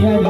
해야 돼.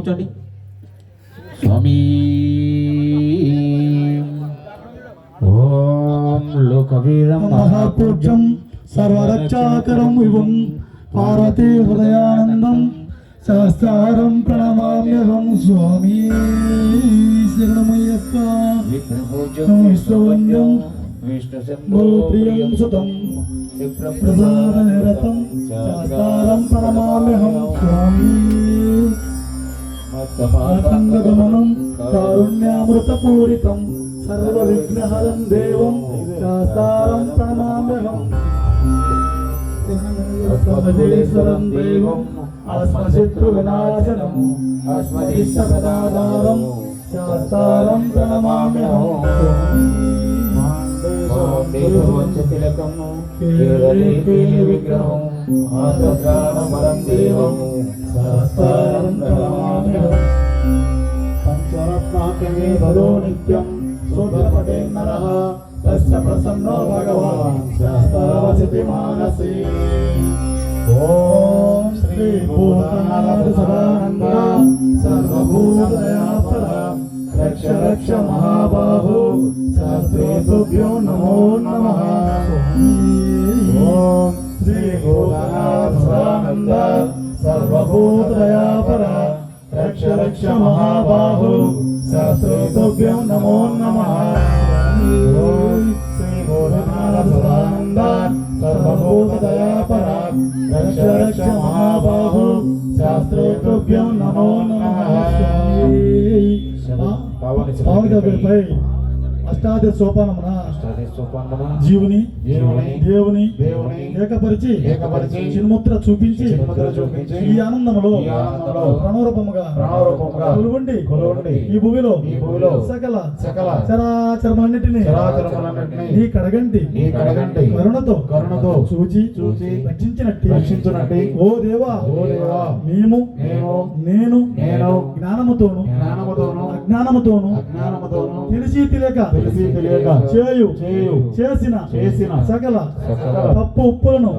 కూర్చోండి. స్వామి. ఓం లోకవీరం మహాపూజ్యం సర్వరక్షాకరం విభుం పార్వతీ హృదయానందం శాస్త్రారం ప్రణమామ్యహం స్వామి. శరణమయ్యప్ప. విష్ణువంద్యం గోప్రియం సుతం ప్రసాదనిరతం శాస్త్రారం ఆతంగగమనం కారుణ్యామృతపూరితం సర్వవిఘ్నహరం దేవం శాస్త్రారం ప్రణమామ్యహం సర్వేశ్వరం దేవం అస్మశత్రు వినాశనం అస్మదిష్టపదాధారం శాస్త్రారం ప్రణమామ్యహం విగ్రహం ఆత్మజ్ఞానమరం దేవం. శాస్త్రారం ప్రణమామ్యహం పంచరత్నాఖ్యమే భదో నిత్యం సూర్యపటే నరః తస్య ప్రసన్నో భగవాన్ శాస్త్రవసతి మానసి. ఓం శ్రీ భూతనాథ సదానంద సర్వభూతదయాపర రక్ష రక్ష మహాబాహు శాస్త్రే తుభ్యో నమో నమః. ఓం శ్రీ భూతనాథ సదానంద సర్వభూతదయాపర రక్ష రక్ష మహాబాహు శాస్త్రే తుభ్యం నమో నమః ఓం శ్రీ భూతనాథ సదానంద సర్వభూతదయాపర రక్ష రక్ష మహాబాహు శాస్త్రే తుభ్యం నమో నమః పావనిపై అష్టాదశ సోపానమున జీవుని దేవుని ఏకపరిచి చిన్ముద్ర చూపించి ఈ ఆనందములో ప్రణవరూపముగా కొలువుండి. ఈ భూమిలో ఈ భూమిలో సకల సకల చరాచరమన్నిటిని నీ కడగంటి కరుణతో కరుణతో చూచి చూచి రక్షించినట్టి. రక్షించునట్టి. ఓ దేవా ఓ దేవా మేము మేము నేను నేను జ్ఞానముతోను జ్ఞానముతోను అజ్ఞానముతోను అజ్ఞానముతోను తెలిసి తెలియక తెలిసి తెలియక చేయు చేయు చేసిన చేసిన సకల తప్పు ఉప్పులను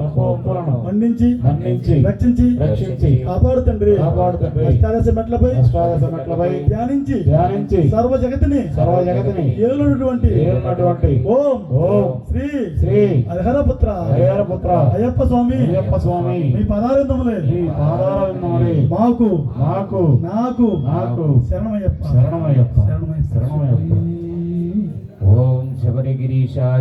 మన్నించి మన్నించి రక్షించి రక్షించి కాపాడు తండ్రి. కాపాడు తండ్రి. అష్టాదశ మెట్లపై అష్టాదశ మెట్లపై ధ్యానించి ధ్యానించి సర్వ జగతిని సర్వ జగతిని ఏలునటువంటి ఏలునటువంటి ఓం ఓం శ్రీ శ్రీ హరిహరపుత్ర హరిహరపుత్ర అయ్యప్ప స్వామి. అయ్యప్ప స్వామి. మీ పదారిందములే నీ పాదారవిందముని మాకు మాకు నాకు నాకు శరణమయ్యప్ప. శరణమయ్యప్ప. శరణమయ్యప్ప. శరణమయ్యప్ప. ఓం శబరిగిరీశాయ